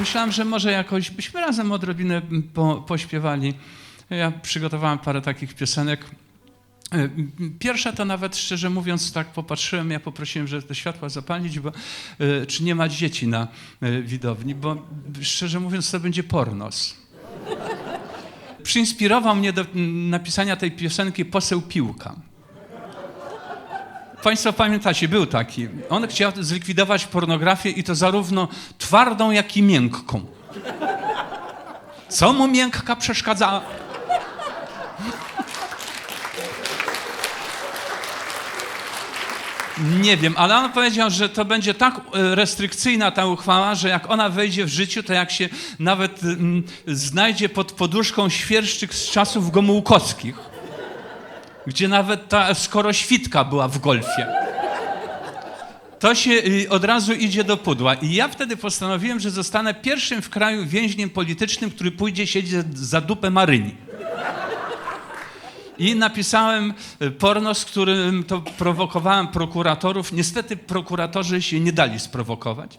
Pomyślałem, że może jakoś byśmy razem odrobinę po, pośpiewali. Ja przygotowałem parę takich piosenek. E, Pierwsza to nawet, szczerze mówiąc, tak popatrzyłem, ja poprosiłem, żeby te światła zapalić, bo e, czy nie ma dzieci na e, widowni, bo szczerze mówiąc, to będzie pornos. Przyinspirował mnie do napisania tej piosenki poseł Piłka. Państwo pamiętacie, był taki. On chciał zlikwidować pornografię i to zarówno twardą, jak i miękką. Co mu miękka przeszkadzała? Nie wiem, ale on powiedział, że to będzie tak e, restrykcyjna ta uchwała, że jak ona wejdzie w życiu, to jak się nawet mm, znajdzie pod poduszką świerszczyk z czasów gomułkowskich, gdzie nawet ta skoroświtka była w golfie, to się y, od razu idzie do pudła. I ja wtedy postanowiłem, że zostanę pierwszym w kraju więźniem politycznym, który pójdzie siedzieć za dupę Maryni. I napisałem y, porno, z którym to prowokowałem prokuratorów. Niestety prokuratorzy się nie dali sprowokować.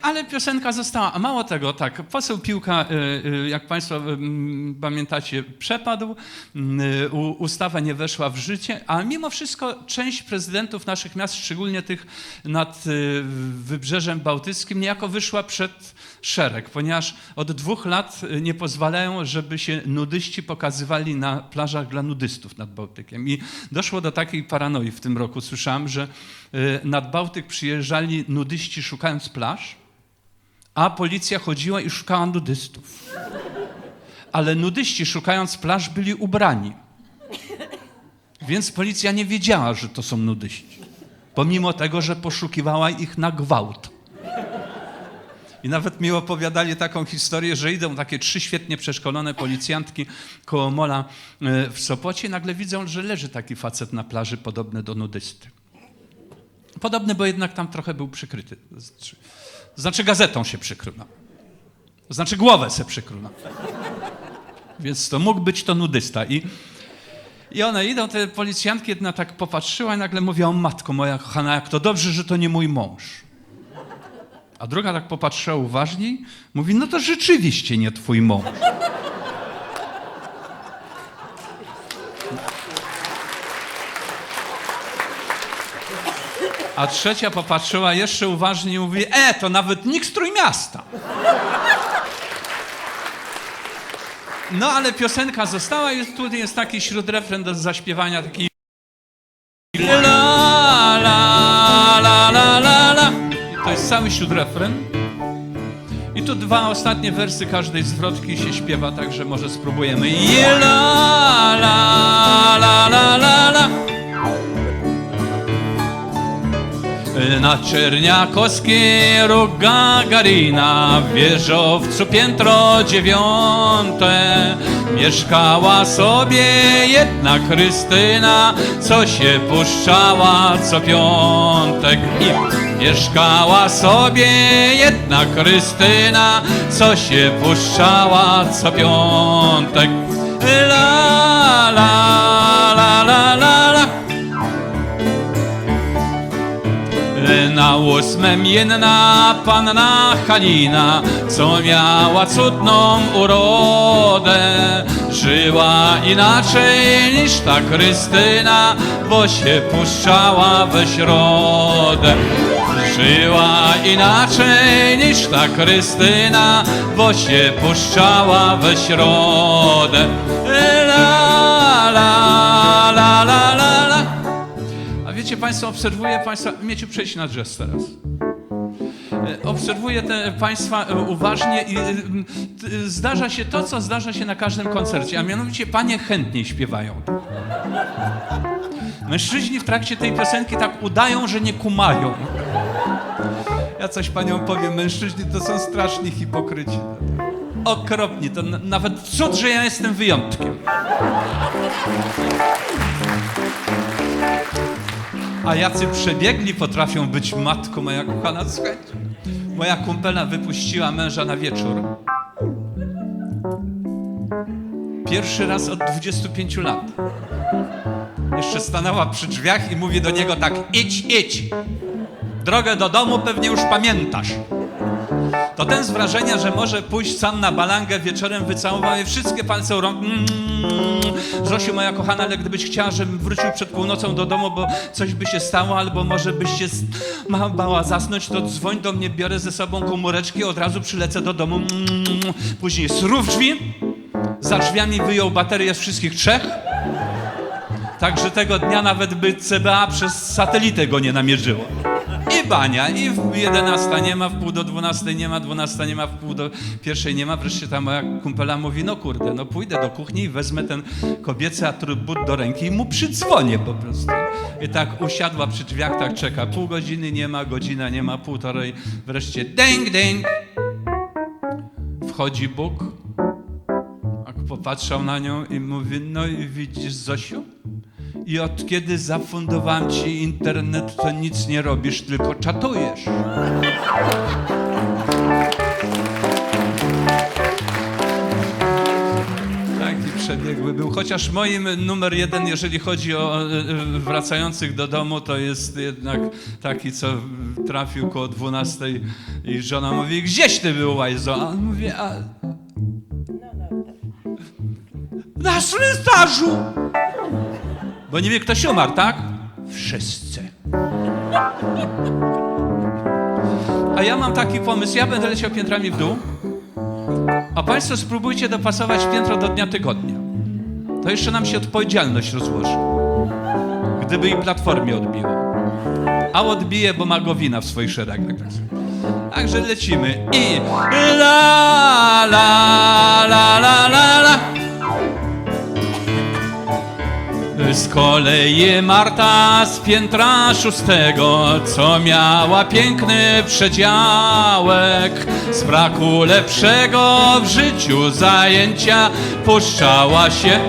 Ale piosenka została. A mało tego, tak, poseł Piłka, y, y, jak Państwo mm, pamiętacie, przepadł, y, ustawa nie weszła w życie, a mimo wszystko część prezydentów naszych miast, szczególnie tych nad y, Wybrzeżem Bałtyckim, niejako wyszła przed szereg, ponieważ od dwóch lat y, nie pozwalają, żeby się nudyści pokazywali na plażach dla nudystów nad Bałtykiem. I doszło do takiej paranoi w tym roku. Słyszałem, że y, nad Bałtyk przyjeżdżali nudyści szukając plaż, a policja chodziła i szukała nudystów. Ale nudyści szukając plaż byli ubrani. Więc policja nie wiedziała, że to są nudyści. Pomimo tego, że poszukiwała ich na gwałt. I nawet mi opowiadali taką historię, że idą takie trzy świetnie przeszkolone policjantki koło mola e, w Sopocie i nagle widzą, że leży taki facet na plaży podobny do nudysty. Podobny, bo jednak tam trochę był przykryty. Znaczy, gazetą się przykrył. znaczy głowę se przykrył. Więc to mógł być to nudysta. I, I one idą, te policjantki, jedna tak popatrzyła i nagle mówi, o matko moja kochana, jak to dobrze, że to nie mój mąż. A druga tak popatrzyła uważniej, mówi, no to rzeczywiście nie twój mąż. A trzecia popatrzyła jeszcze uważniej i mówi, e, to nawet nikt z Trójmiasta. No ale piosenka została i tu jest taki śródrefren do zaśpiewania, taki la la la la la la. To jest cały śródrefren. I tu dwa ostatnie wersy każdej zwrotki się śpiewa, także może spróbujemy. Je la la la la la la. Na Czerniakowskiej róg Gagarina w wieżowcu piętro dziewiąte. Mieszkała sobie jedna Krystyna, co się puszczała co piątek. I mieszkała sobie jedna Krystyna, co się puszczała co piątek. La la Na ósmem jedna panna Halina, co miała cudną urodę. Żyła inaczej niż ta Krystyna, bo się puszczała we środę. Żyła inaczej niż ta Krystyna, bo się puszczała we środę. La la la la. Wiecie Państwo, obserwuję Państwa, Mieciu, przejdź na drzesz teraz. E, Obserwuję te Państwa e, uważnie i e, zdarza się to, co zdarza się na każdym koncercie, a mianowicie Panie chętniej śpiewają. Mężczyźni w trakcie tej piosenki tak udają, że nie kumają. Ja coś Paniom powiem, mężczyźni to są straszni hipokryci. Okropni, to nawet cud, że ja jestem wyjątkiem. A jacy przebiegli potrafią być matką, moja kochana, słuchajcie. Moja kumpela wypuściła męża na wieczór. Pierwszy raz od 25 lat. Jeszcze stanęła przy drzwiach i mówi do niego tak: idź, idź. Drogę do domu pewnie już pamiętasz. To ten z wrażenia, że może pójść sam na balangę wieczorem, wycałował jej wszystkie palce u rąk. Mm. Zosiu, moja kochana, ale gdybyś chciała, żebym wrócił przed północą do domu, bo coś by się stało, albo może byś się ma- bała zasnąć, to dzwoń do mnie, biorę ze sobą komóreczki, od razu przylecę do domu. Później srów drzwi, za drzwiami wyjął baterię z wszystkich trzech. Także tego dnia nawet by CBA przez satelitę go nie namierzyło. Bania, i w 11 nie ma, w pół do 12 nie ma, 12 nie ma, w pół do pierwszej nie ma. Wreszcie ta moja kumpela mówi, no kurde, no pójdę do kuchni i wezmę ten kobiecy atrybut do ręki i mu przydzwonię po prostu. I tak usiadła przy drzwiach, tak czeka. Pół godziny nie ma, godzina nie ma, półtorej. Wreszcie ding, ding. Wchodzi Bóg, popatrzał na nią i mówi, no i widzisz Zosiu? I od kiedy zafundowałem ci internet, to nic nie robisz, tylko czatujesz. Taki przebiegły był. Chociaż moim numer jeden, jeżeli chodzi o e, e, wracających do domu, to jest jednak taki, co trafił koło 12 i żona mówi, gdzieś ty był, Łajzo? A on mówi, a... Na cmentarzu! Bo nie wie, ktoś umarł, tak? Wszyscy. A ja mam taki pomysł, ja będę leciał piętrami w dół, a Państwo spróbujcie dopasować piętro do dnia tygodnia. To jeszcze nam się odpowiedzialność rozłoży. Gdyby i platformie odbiło. A odbije, bo ma Gowina w swoich szeregach. Także lecimy i la la la la z kolei Marta z piętra szóstego, co miała piękny przedziałek, z braku lepszego w życiu zajęcia puszczała się.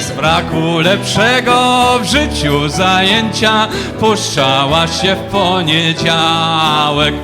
Z braku lepszego w życiu zajęcia puszczała się w poniedziałek.